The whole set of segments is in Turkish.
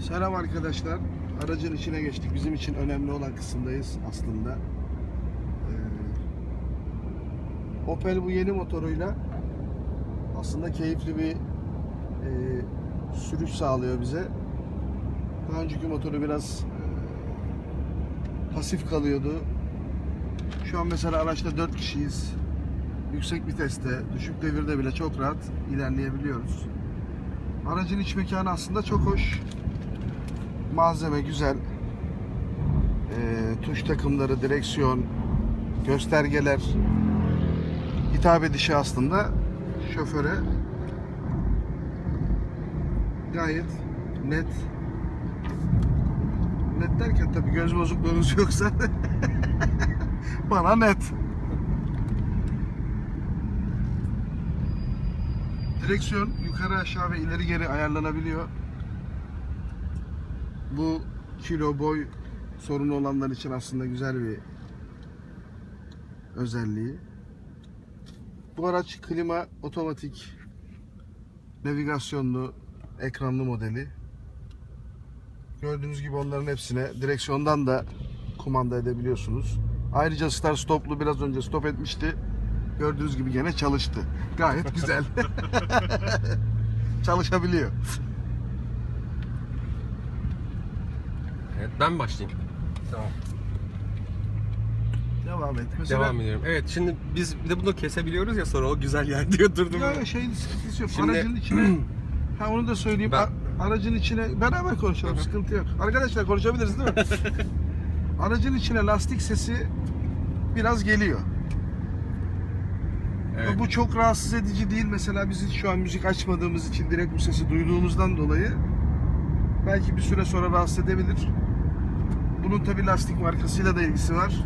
Selam arkadaşlar. Aracın içine geçtik. Bizim için önemli olan kısımdayız aslında. Ee, Opel bu yeni motoruyla aslında keyifli bir e, sürüş sağlıyor bize. Daha önceki motoru biraz e, pasif kalıyordu. Şu an mesela araçta 4 kişiyiz. Yüksek viteste, düşük devirde bile çok rahat ilerleyebiliyoruz. Aracın iç mekanı aslında çok hoş. Malzeme güzel. Ee, tuş takımları, direksiyon, göstergeler hitap edişi aslında şoföre gayet net. Net derken tabii göz bozukluğunuz yoksa bana net. Direksiyon yukarı aşağı ve ileri geri ayarlanabiliyor. Bu kilo boy sorunu olanlar için aslında güzel bir özelliği. Bu araç klima otomatik navigasyonlu ekranlı modeli. Gördüğünüz gibi onların hepsine direksiyondan da kumanda edebiliyorsunuz. Ayrıca start stoplu biraz önce stop etmişti. Gördüğünüz gibi gene çalıştı. Gayet güzel. Çalışabiliyor. Evet ben başlayayım. Tamam. Devam et. Mesela Devam ediyorum. Evet şimdi biz bir de bunu kesebiliyoruz ya sonra o güzel yer diyor durdum. Ya şeyin sıkıntısı yok. Şimdi- Aracın içine ha onu da söyleyeyim. Ben- A- Aracın içine beraber konuşalım. Sıkıntı yok. Arkadaşlar konuşabiliriz değil mi? Aracın içine lastik sesi biraz geliyor. Evet. Bu çok rahatsız edici değil. Mesela biz şu an müzik açmadığımız için direkt bu sesi duyduğumuzdan dolayı belki bir süre sonra rahatsız edebilir. Bunun tabi lastik markasıyla da ilgisi var.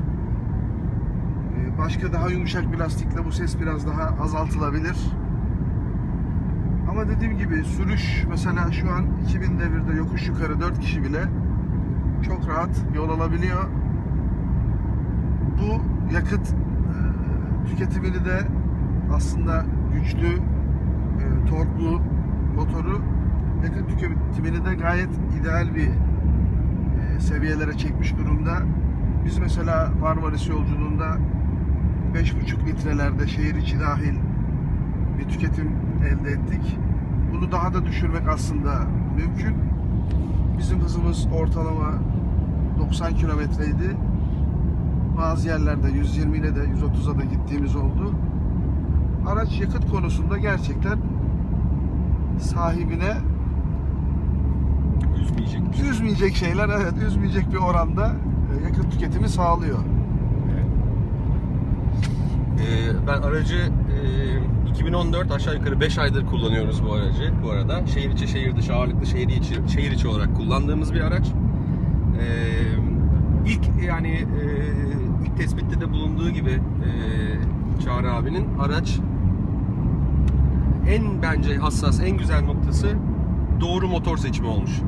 Ee, Başka daha yumuşak bir lastikle bu ses biraz daha azaltılabilir. Ama dediğim gibi sürüş mesela şu an 2000 devirde yokuş yukarı 4 kişi bile çok rahat yol alabiliyor. Bu yakıt e, tüketimini de aslında güçlü, e, torklu motoru yakıt tüketimini de gayet ideal bir seviyelere çekmiş durumda. Biz mesela Marmaris yolculuğunda 5,5 litrelerde şehir içi dahil bir tüketim elde ettik. Bunu daha da düşürmek aslında mümkün. Bizim hızımız ortalama 90 kilometreydi. Bazı yerlerde 120 ile de 130'a da gittiğimiz oldu. Araç yakıt konusunda gerçekten sahibine Üzmeyecek. üzmeyecek şeyler, evet üzmeyecek bir oranda e, yakıt tüketimi sağlıyor. Ee, ben aracı e, 2014 aşağı yukarı 5 aydır kullanıyoruz bu aracı. Bu arada şehir içi şehir dışı ağırlıklı şehir içi şehir içi olarak kullandığımız bir araç. Ee, ilk yani e, ilk tespitte de bulunduğu gibi e, Çağrı abinin araç en bence hassas, en güzel noktası doğru motor seçimi olmuş.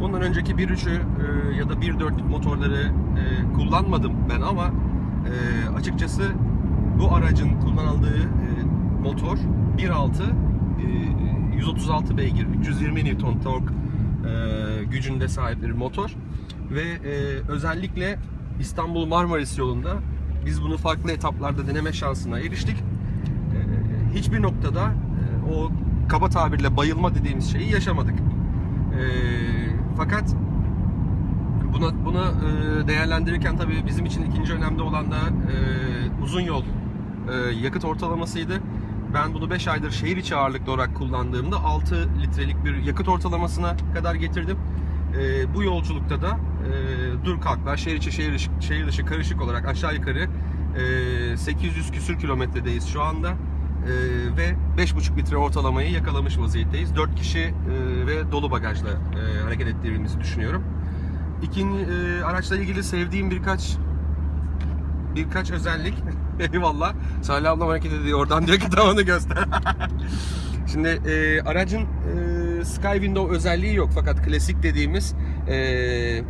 Bundan önceki 1.3'ü e, ya da 1.4 motorları e, kullanmadım ben ama e, açıkçası bu aracın kullanıldığı e, motor 1.6 e, 136 beygir 320 Newton tork e, gücünde sahip bir motor ve e, özellikle İstanbul Marmaris yolunda biz bunu farklı etaplarda deneme şansına eriştik. E, hiçbir noktada e, o kaba tabirle bayılma dediğimiz şeyi yaşamadık. E, fakat buna buna e, değerlendirirken tabii bizim için ikinci önemli olan da e, uzun yol e, yakıt ortalamasıydı. Ben bunu 5 aydır şehir içi ağırlıklı olarak kullandığımda 6 litrelik bir yakıt ortalamasına kadar getirdim. E, bu yolculukta da e, dur kalklar şehir içi şehir dışı, şehir dışı karışık olarak aşağı yukarı e, 800 küsür kilometredeyiz şu anda. E, ve 5,5 litre ortalamayı yakalamış vaziyetteyiz. 4 kişi e, ve dolu bagajla e, hareket ettiğimizi düşünüyorum. İkinci e, araçla ilgili sevdiğim birkaç birkaç özellik. Eyvallah. Salih ablam hareket ediyor oradan diyor ki tavanı göster. Şimdi e, aracın e, Sky Window özelliği yok fakat klasik dediğimiz e,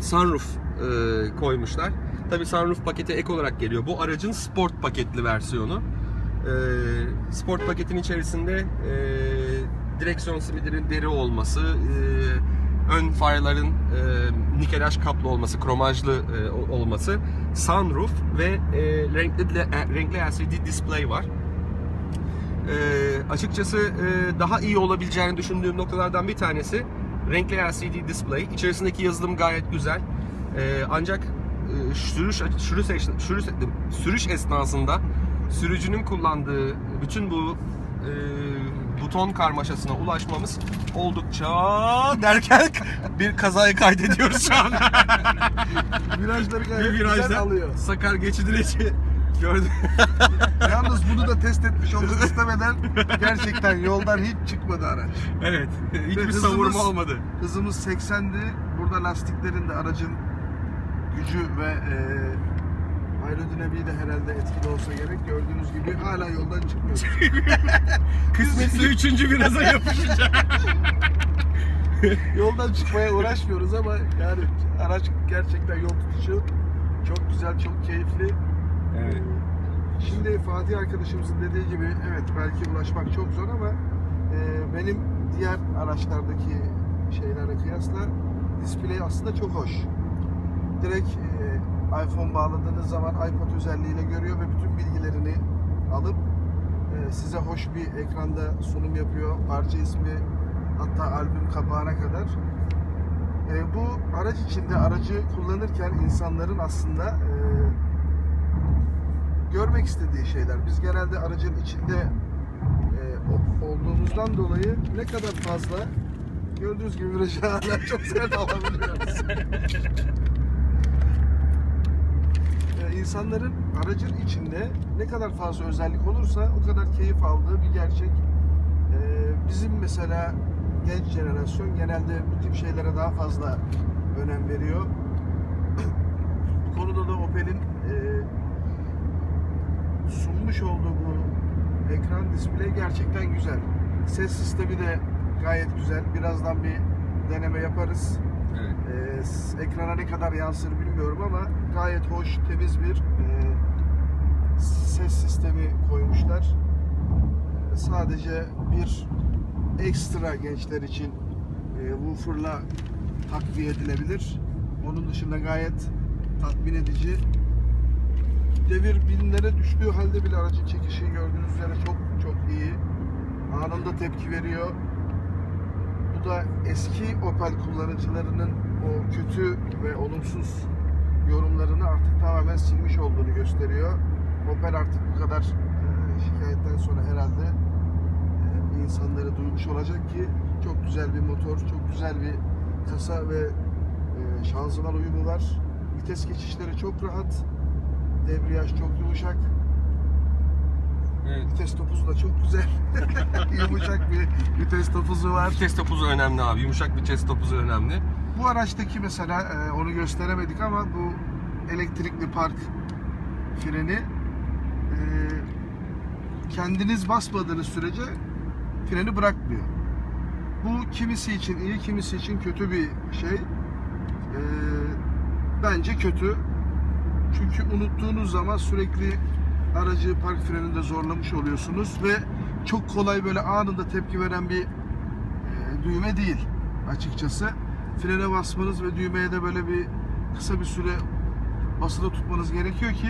sunroof e, koymuşlar. Tabi sunroof paketi ek olarak geliyor. Bu aracın sport paketli versiyonu. E, sport paketin içerisinde e, direksiyon simidinin deri olması, e, ön farların e, nikelaj kaplı olması, kromajlı e, olması, sunroof ve e, renkli e, renkli LCD display var. E, açıkçası e, daha iyi olabileceğini düşündüğüm noktalardan bir tanesi renkli LCD display. İçerisindeki yazılım gayet güzel. E, ancak e, sürüş sürüş sürüş sürüş esnasında sürücünün kullandığı bütün bu e, buton karmaşasına ulaşmamız oldukça derken bir kazayı kaydediyoruz şu an. Virajları gayet bir güzel virajda alıyor. Sakar geçidileci gördüm. Yalnız bunu da test etmiş olduk istemeden gerçekten yoldan hiç çıkmadı araç. evet. Hiçbir hızımız- savurma olmadı. Hızımız 80'di. Burada lastiklerin de aracın gücü ve e, aerodinamiği de herhalde etkili olsa gerek. Gördüğünüz gibi hala yoldan çıkmıyoruz. Kısmetse üçüncü viraza yapışacak. yoldan çıkmaya uğraşmıyoruz ama yani araç gerçekten yol tutuşu çok güzel, çok keyifli. evet. Şimdi Fatih arkadaşımızın dediği gibi evet belki ulaşmak çok zor ama e, benim diğer araçlardaki şeylere kıyasla display aslında çok hoş. Direkt e, iPhone bağladığınız zaman iPod özelliğiyle görüyor ve bütün bilgilerini alıp e, size hoş bir ekranda sunum yapıyor. Parça ismi hatta albüm kapağına kadar. E, bu araç içinde aracı kullanırken insanların aslında e, görmek istediği şeyler. Biz genelde aracın içinde e, olduğumuzdan dolayı ne kadar fazla gördüğünüz gibi virajı çok sert alabiliyoruz. insanların aracın içinde ne kadar fazla özellik olursa o kadar keyif aldığı bir gerçek. E, bizim mesela genç jenerasyon genelde bu tip şeylere daha fazla önem veriyor. bu konuda da Opel'in e, sunmuş olduğu bu ekran display gerçekten güzel. Ses sistemi de gayet güzel. Birazdan bir deneme yaparız. evet. Ee, ekrana ne kadar yansır bilmiyorum ama gayet hoş, temiz bir e, ses sistemi koymuşlar. Ee, sadece bir ekstra gençler için e, woofer'la takviye edilebilir. Onun dışında gayet tatmin edici. Devir binlere düştüğü halde bile aracın çekişi gördüğünüz üzere çok çok iyi. Anında tepki veriyor. Bu da eski Opel kullanıcılarının o kötü ve olumsuz yorumlarını artık tamamen silmiş olduğunu gösteriyor. Opel artık bu kadar e, şikayetten sonra herhalde e, insanları duymuş olacak ki çok güzel bir motor, çok güzel bir kasa ve e, şanzıman uyumu var. Vites geçişleri çok rahat. Debriyaj çok yumuşak. evet. Vites topuzu da çok güzel. yumuşak bir vites topuzu var. Vites topuzu önemli abi. Yumuşak vites topuzu önemli. Bu araçtaki mesela e, onu gösteremedik ama bu elektrikli park freni e, kendiniz basmadığınız sürece freni bırakmıyor. Bu kimisi için iyi, kimisi için kötü bir şey. E, bence kötü. Çünkü unuttuğunuz zaman sürekli aracı park freninde zorlamış oluyorsunuz ve çok kolay böyle anında tepki veren bir e, düğme değil açıkçası. Frene basmanız ve düğmeye de böyle bir kısa bir süre basılı tutmanız gerekiyor ki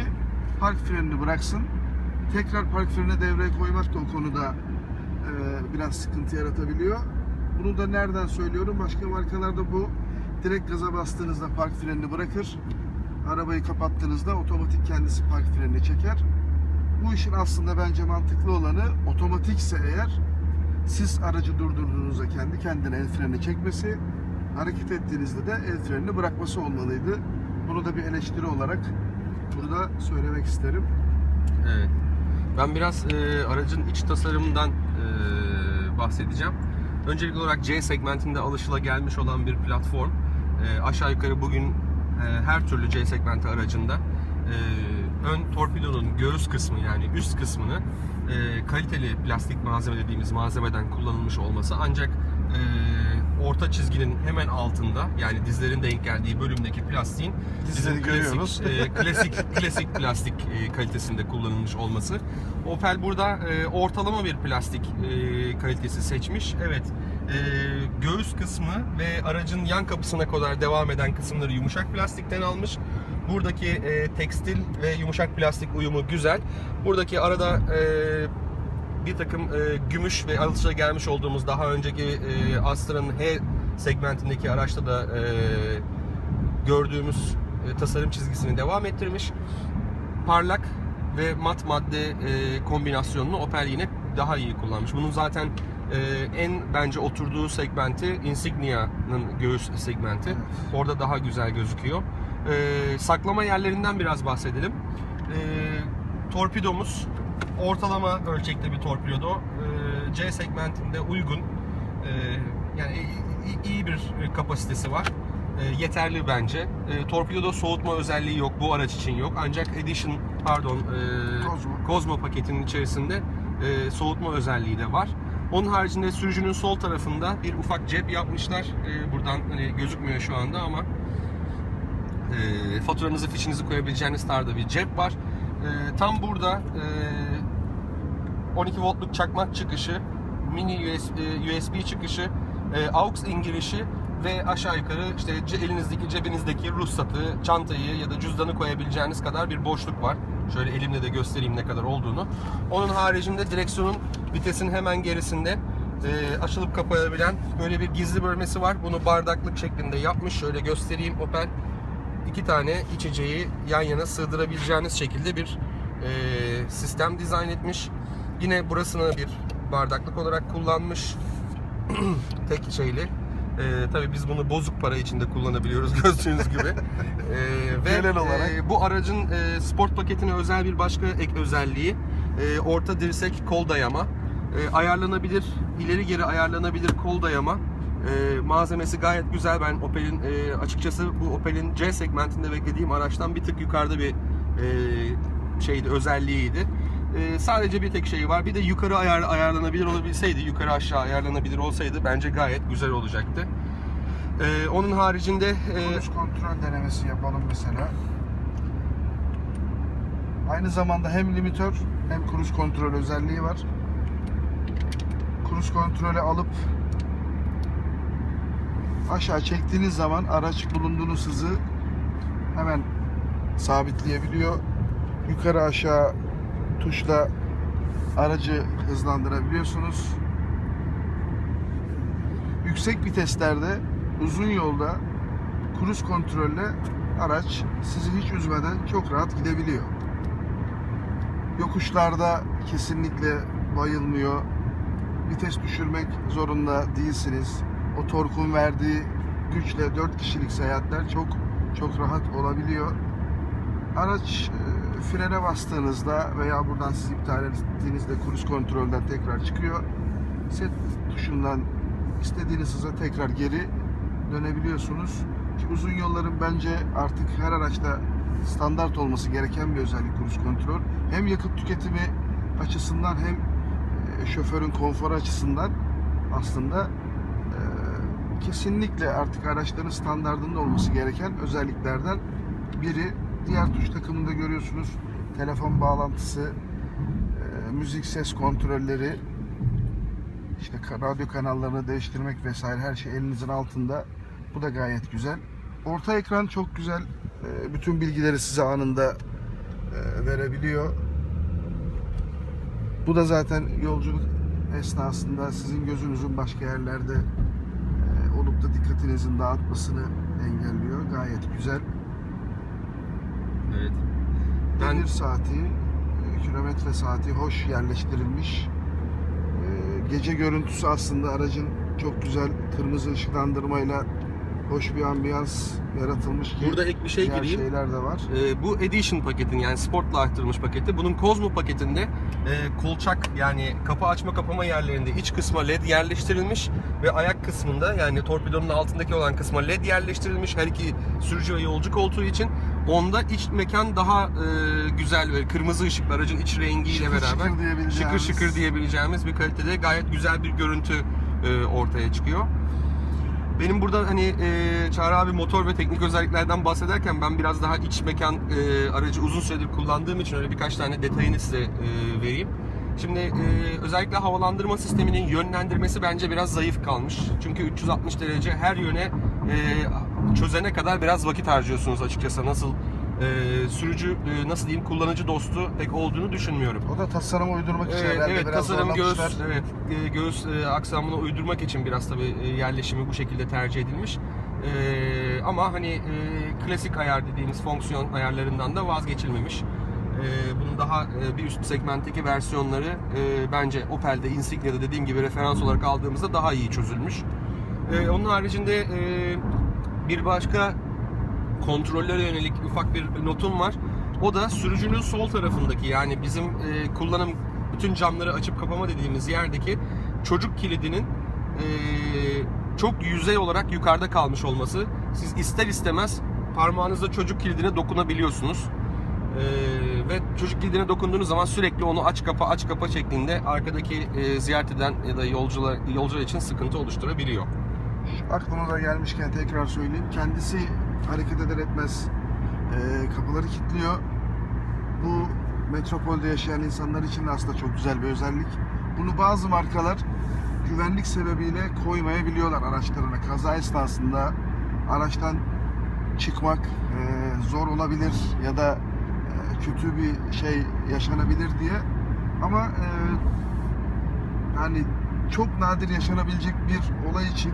park frenini bıraksın. Tekrar park frenine devreye koymak da o konuda e, biraz sıkıntı yaratabiliyor. Bunu da nereden söylüyorum? Başka markalarda bu direkt gaza bastığınızda park frenini bırakır. Arabayı kapattığınızda otomatik kendisi park frenini çeker. Bu işin aslında bence mantıklı olanı otomatikse eğer siz aracı durdurduğunuzda kendi kendine el freni çekmesi, hareket ettiğinizde de el frenini bırakması olmalıydı. Bunu da bir eleştiri olarak burada söylemek isterim. Evet. Ben biraz e, aracın iç tasarımından e, bahsedeceğim. Öncelikli olarak C segmentinde alışılagelmiş olan bir platform. E, aşağı yukarı bugün e, her türlü C segmenti aracında e, ön torpidonun göğüs kısmı yani üst kısmını e, kaliteli plastik malzeme dediğimiz malzemeden kullanılmış olması ancak e, orta çizginin hemen altında yani dizlerin denk geldiği bölümdeki plastiğin Dizleri bizim görüyoruz. klasik, e, klasik klasik plastik e, kalitesinde kullanılmış olması. Opel burada e, ortalama bir plastik e, kalitesi seçmiş. Evet. e, göğüs kısmı ve aracın yan kapısına kadar devam eden kısımları yumuşak plastikten almış. Buradaki e, tekstil ve yumuşak plastik uyumu güzel. Buradaki arada e, bir takım e, gümüş ve alışa gelmiş olduğumuz daha önceki e, Astra'nın H segmentindeki araçta da e, gördüğümüz e, tasarım çizgisini devam ettirmiş. Parlak ve mat madde e, kombinasyonunu Opel yine daha iyi kullanmış. Bunun zaten e, en bence oturduğu segmenti Insignia'nın göğüs segmenti. Evet. Orada daha güzel gözüküyor. E, saklama yerlerinden biraz bahsedelim. E, torpidomuz ortalama ölçekte bir torpido. E, C segmentinde uygun. E, yani iyi bir kapasitesi var. E, yeterli bence. E, soğutma özelliği yok. Bu araç için yok. Ancak Edition pardon e, Cosmo. Cosmo paketinin içerisinde e, soğutma özelliği de var. Onun haricinde sürücünün sol tarafında bir ufak cep yapmışlar. E, buradan hani gözükmüyor şu anda ama e, faturanızı, fişinizi koyabileceğiniz tarzda bir cep var. E, tam burada e, 12 voltluk çakmak çıkışı, mini USB, e, USB çıkışı, e, AUX girişi ve aşağı yukarı işte elinizdeki cebinizdeki ruhsatı, çantayı ya da cüzdanı koyabileceğiniz kadar bir boşluk var. Şöyle elimle de göstereyim ne kadar olduğunu. Onun haricinde direksiyonun vitesin hemen gerisinde e, açılıp kapanabilen böyle bir gizli bölmesi var. Bunu bardaklık şeklinde yapmış. Şöyle göstereyim Opel iki tane içeceği yan yana sığdırabileceğiniz şekilde bir e, sistem dizayn etmiş. Yine burasını bir bardaklık olarak kullanmış. Tek şeyli. E, tabii biz bunu bozuk para içinde kullanabiliyoruz gördüğünüz gibi. E, ve e, bu aracın e, sport paketine özel bir başka ek özelliği e, orta dirsek kol dayama. E, ayarlanabilir, ileri geri ayarlanabilir kol dayama. E, malzemesi gayet güzel. Ben Opel'in e, açıkçası bu Opel'in C segmentinde beklediğim araçtan bir tık yukarıda bir e, şeydi, özelliğiydi. E, sadece bir tek şey var. Bir de yukarı ayar, ayarlanabilir olabilseydi, yukarı aşağı ayarlanabilir olsaydı bence gayet güzel olacaktı. E, onun haricinde e, Cruise kontrol denemesi yapalım mesela. Aynı zamanda hem limitör hem cruise kontrol özelliği var. Cruise kontrolü alıp aşağı çektiğiniz zaman araç bulunduğunuz hızı hemen sabitleyebiliyor. Yukarı aşağı tuşla aracı hızlandırabiliyorsunuz. Yüksek viteslerde uzun yolda kruz kontrolle araç sizi hiç üzmeden çok rahat gidebiliyor. Yokuşlarda kesinlikle bayılmıyor. Vites düşürmek zorunda değilsiniz. O torkun verdiği güçle 4 kişilik seyahatler çok çok rahat olabiliyor. Araç e, frene bastığınızda veya buradan siz iptal ettiğinizde kruz kontrolden tekrar çıkıyor. Set tuşundan istediğiniz hıza tekrar geri dönebiliyorsunuz. Ki uzun yolların bence artık her araçta standart olması gereken bir özellik kruz kontrol. Hem yakıt tüketimi açısından hem e, şoförün konforu açısından aslında e, kesinlikle artık araçların standartında olması gereken özelliklerden biri. Diğer tuş takımında görüyorsunuz telefon bağlantısı, e, müzik ses kontrolleri, işte radyo kanallarını değiştirmek vesaire her şey elinizin altında. Bu da gayet güzel. Orta ekran çok güzel. E, Bütün bilgileri size anında e, verebiliyor. Bu da zaten yolculuk esnasında sizin gözünüzün başka yerlerde olup da dikkatinizin dağıtmasını engelliyor. Gayet güzel. Evet. Ben Devir saati, e, kilometre saati hoş yerleştirilmiş. E, Gece görüntüsü aslında aracın çok güzel kırmızı ışıklandırmayla hoş bir ambiyans yaratılmış ki Burada ek bir şey gireyim. şeyler de var. Ee, bu Edition paketin yani Sport'la arttırılmış paketi. Bunun Cosmo paketinde e, kolçak yani kapı açma kapama yerlerinde iç kısma led yerleştirilmiş ve ayak kısmında yani torpidonun altındaki olan kısma led yerleştirilmiş her iki sürücü ve yolcu koltuğu için. Onda iç mekan daha e, güzel ve kırmızı ışıklı aracın iç rengiyle Şıkır beraber şıkır diyebileceğimiz. şıkır şıkır diyebileceğimiz bir kalitede gayet güzel bir görüntü e, ortaya çıkıyor. Benim burada hani e, Çağrı abi motor ve teknik özelliklerden bahsederken ben biraz daha iç mekan e, aracı uzun süredir kullandığım için öyle birkaç tane detayını size e, vereyim. Şimdi e, özellikle havalandırma sisteminin yönlendirmesi bence biraz zayıf kalmış. Çünkü 360 derece her yöne e, çözene kadar biraz vakit harcıyorsunuz açıkçası. Nasıl e, sürücü, e, nasıl diyeyim kullanıcı dostu pek olduğunu düşünmüyorum. O da tasarıma uydurmak için Evet, herhalde evet biraz tasarım göğüs evet e, göğüs e, aksamına uydurmak için biraz tabi yerleşimi bu şekilde tercih edilmiş. E, ama hani e, klasik ayar dediğimiz fonksiyon ayarlarından da vazgeçilmemiş. E, bunun daha e, bir üst segmentteki versiyonları e, bence Opel'de Insignia'da dediğim gibi referans olarak aldığımızda daha iyi çözülmüş. E, onun haricinde e, bir başka kontrollere yönelik ufak bir notum var. O da sürücünün sol tarafındaki yani bizim e, kullanım bütün camları açıp kapama dediğimiz yerdeki çocuk kilidinin e, çok yüzey olarak yukarıda kalmış olması. Siz ister istemez parmağınızla çocuk kilidine dokunabiliyorsunuz. E, ve çocuk kilidine dokunduğunuz zaman sürekli onu aç kapa aç kapa şeklinde arkadaki e, ziyaret eden ya da yolcular yolcular için sıkıntı oluşturabiliyor. Aklımıza gelmişken tekrar söyleyeyim. Kendisi hareket eder etmez e, kapıları kilitliyor. Bu metropolde yaşayan insanlar için de aslında çok güzel bir özellik. Bunu bazı markalar güvenlik sebebiyle koymayabiliyorlar araçlarına. Kaza esnasında araçtan çıkmak e, zor olabilir ya da e, kötü bir şey yaşanabilir diye. Ama e, yani çok nadir yaşanabilecek bir olay için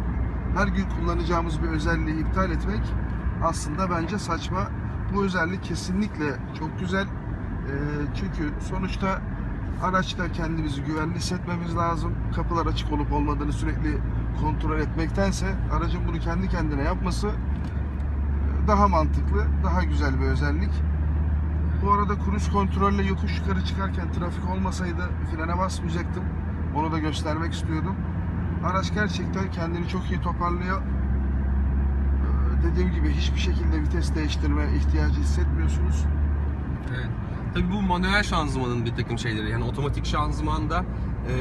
her gün kullanacağımız bir özelliği iptal etmek aslında bence saçma. Bu özellik kesinlikle çok güzel. Ee, çünkü sonuçta araçta kendimizi güvenli hissetmemiz lazım. Kapılar açık olup olmadığını sürekli kontrol etmektense aracın bunu kendi kendine yapması e, daha mantıklı, daha güzel bir özellik. Bu arada cruise kontrolle yokuş yukarı çıkarken trafik olmasaydı frene basmayacaktım. Onu da göstermek istiyordum. Araç gerçekten kendini çok iyi toparlıyor. Ee, Dediğim gibi hiçbir şekilde vites değiştirme ihtiyacı hissetmiyorsunuz. Evet. Tabii bu manuel şanzımanın bir takım şeyleri. Yani otomatik şanzımanda eee,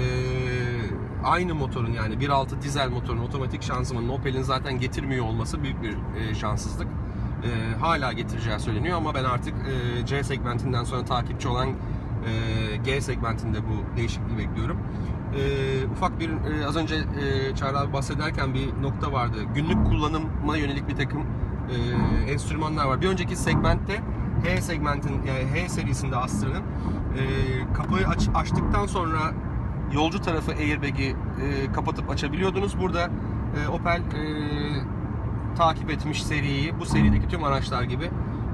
aynı motorun yani 1.6 dizel motorun otomatik şanzımanın Opel'in zaten getirmiyor olması büyük bir eee, şanssızlık. Eee, hala getireceği söyleniyor ama ben artık eee, C segmentinden sonra takipçi olan eee, G segmentinde bu değişikliği bekliyorum. Eee, ufak bir eee, az önce eee Çağrı abi bahsederken bir nokta vardı. Günlük kullanıma yönelik bir takım eee, enstrümanlar var. Bir önceki segmentte H segmentin yani H serisinde Astra'nın e, kapıyı aç, açtıktan sonra yolcu tarafı airbag'i e, kapatıp açabiliyordunuz. Burada e, Opel e, takip etmiş seriyi bu serideki tüm araçlar gibi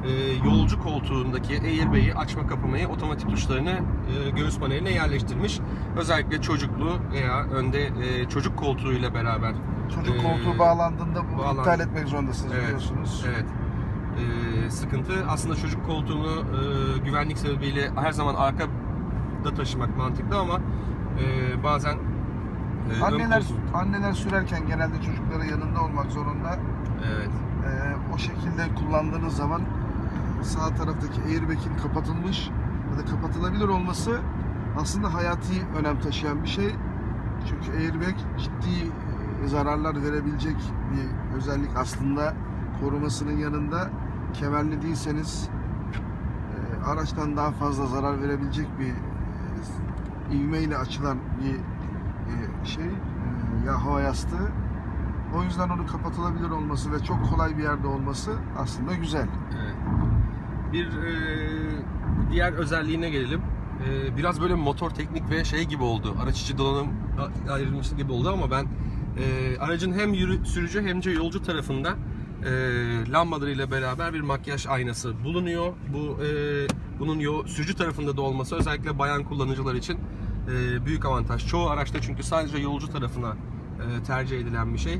e, yolcu koltuğundaki airbag'i açma kapamayı otomatik tuşlarını e, göğüs paneline yerleştirmiş. Özellikle çocuklu veya önde e, çocuk koltuğuyla beraber Çocuk Ee, koltuğu bağlandığında bunu bağlandı. iptal etmek zorundasınız Evet, biliyorsunuz. Evet. Ee, sıkıntı aslında çocuk koltuğunu e, güvenlik sebebiyle her zaman arkada taşımak mantıklı ama e, bazen e, Anneler anneler sürerken genelde çocukları yanında olmak zorunda. Evet. Ee, o şekilde kullandığınız zaman sağ taraftaki airbag'in kapatılmış ya da kapatılabilir olması aslında hayati önem taşıyan bir şey. Çünkü airbag ciddi e, zararlar verebilecek bir özellik aslında korumasının yanında kemerli değilseniz e, araçtan daha fazla zarar verebilecek bir e, ivmeyle açılan bir şey ya hava yastığı. O yüzden onu kapatılabilir olması ve çok kolay bir yerde olması aslında güzel. Evet. Bir e, diğer özelliğine gelelim. E, biraz böyle motor teknik ve şey gibi oldu. Araç içi donanım a- ayrılmışı gibi oldu ama ben e, aracın hem yürü, sürücü hem de yolcu tarafında e, lambalarıyla beraber bir makyaj aynası bulunuyor. Bu e, bunun yo, sürücü tarafında da olması özellikle bayan kullanıcılar için e, büyük avantaj. Çoğu araçta çünkü sadece yolcu tarafına e, tercih edilen bir şey. E,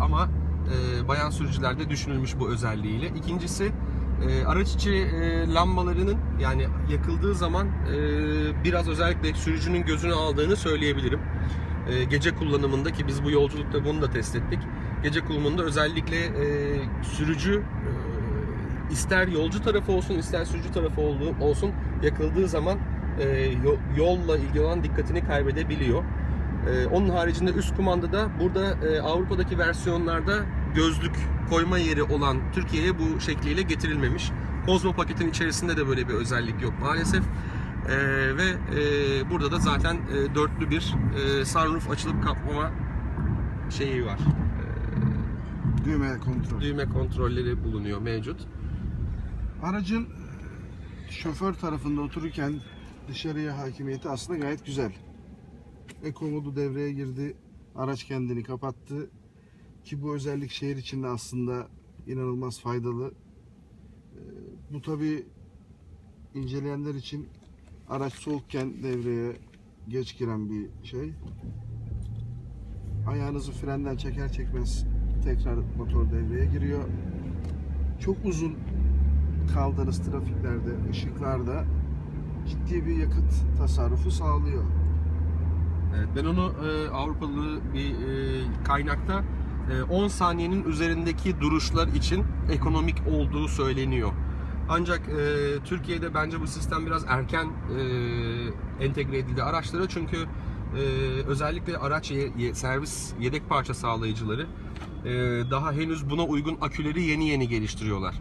ama e, bayan sürücülerde düşünülmüş bu özelliğiyle. İkincisi e, araç içi e, lambalarının yani yakıldığı zaman e, biraz özellikle sürücünün gözünü aldığını söyleyebilirim. E, gece kullanımında ki biz bu yolculukta bunu da test ettik. Gece kullanımında özellikle e, sürücü e, ister yolcu tarafı olsun ister sürücü tarafı olsun yakıldığı zaman e, yo- yolla ilgili olan dikkatini kaybedebiliyor. Ee, onun haricinde üst kumandada burada e, Avrupa'daki versiyonlarda gözlük koyma yeri olan Türkiye'ye bu şekliyle getirilmemiş. Kozmo paketin içerisinde de böyle bir özellik yok maalesef. Ee, ve e, burada da zaten e, dörtlü bir e, sunroof açılıp kapama şeyi var. Ee, Düğme kontrol. düğme kontrolleri bulunuyor mevcut. Aracın e, şoför tarafında otururken dışarıya hakimiyeti aslında gayet güzel. Eko modu devreye girdi. Araç kendini kapattı. Ki bu özellik şehir içinde aslında inanılmaz faydalı. E, Bu tabi inceleyenler için araç soğukken devreye geç giren bir şey. Ayağınızı frenden çeker çekmez tekrar motor devreye giriyor. Çok uzun kaldığınız trafiklerde, ışıklarda ciddi bir yakıt tasarrufu sağlıyor. Evet, ben onu e, Avrupalı bir e, kaynakta 10 saniyenin üzerindeki duruşlar için ekonomik olduğu söyleniyor. Ancak e, Türkiye'de bence bu sistem biraz erken e, entegre edildi araçlara çünkü e, özellikle araç ye- servis yedek parça sağlayıcıları e, daha henüz buna uygun aküleri yeni yeni geliştiriyorlar.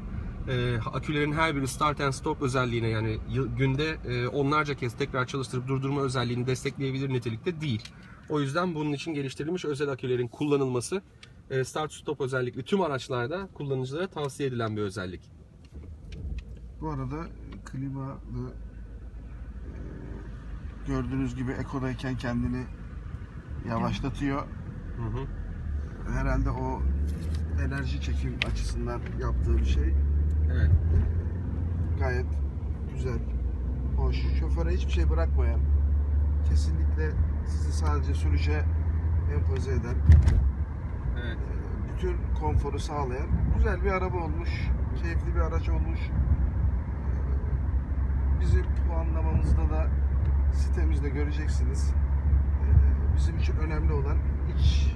E, akülerin her biri start and stop özelliğine yani günde e, onlarca kez tekrar çalıştırıp durdurma özelliğini destekleyebilir nitelikte değil. O yüzden bunun için geliştirilmiş özel akülerin kullanılması start stop özellikli tüm araçlarda kullanıcılara tavsiye edilen bir özellik. Bu arada e, klima da e, gördüğünüz gibi ekodayken kendini yavaşlatıyor. Hı hı. Herhalde o enerji çekim açısından yaptığı bir şey. Evet. Gayet güzel, hoş. Şoföre hiçbir şey bırakmayan, kesinlikle sizi sadece sürüşe empoze eden, Bütün konforu sağlayan güzel bir araba olmuş. Keyifli bir araç olmuş. Bizim puanlamamızda da sitemizde göreceksiniz. E, Bizim için önemli olan iç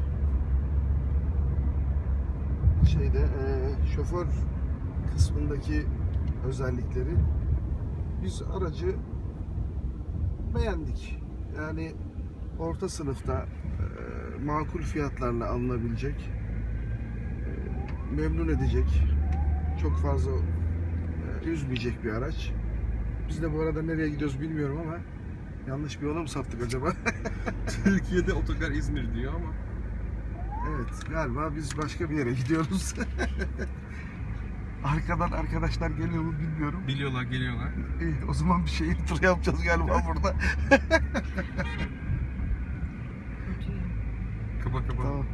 şeyde e, şoför kısmındaki özellikleri biz aracı beğendik. Yani orta sınıfta e, makul fiyatlarla alınabilecek, e, memnun edecek, çok fazla e, üzmeyecek bir araç. Biz de bu arada nereye gidiyoruz bilmiyorum ama yanlış bir yola mı saptık acaba? Türkiye'de otogar İzmir diyor ama evet galiba biz başka bir yere gidiyoruz. Arkadan arkadaşlar geliyor mu bilmiyorum. biliyorlar geliyorlar. İyi, o zaman bir şehir turu yapacağız galiba burada. Kapa kapa. tamam.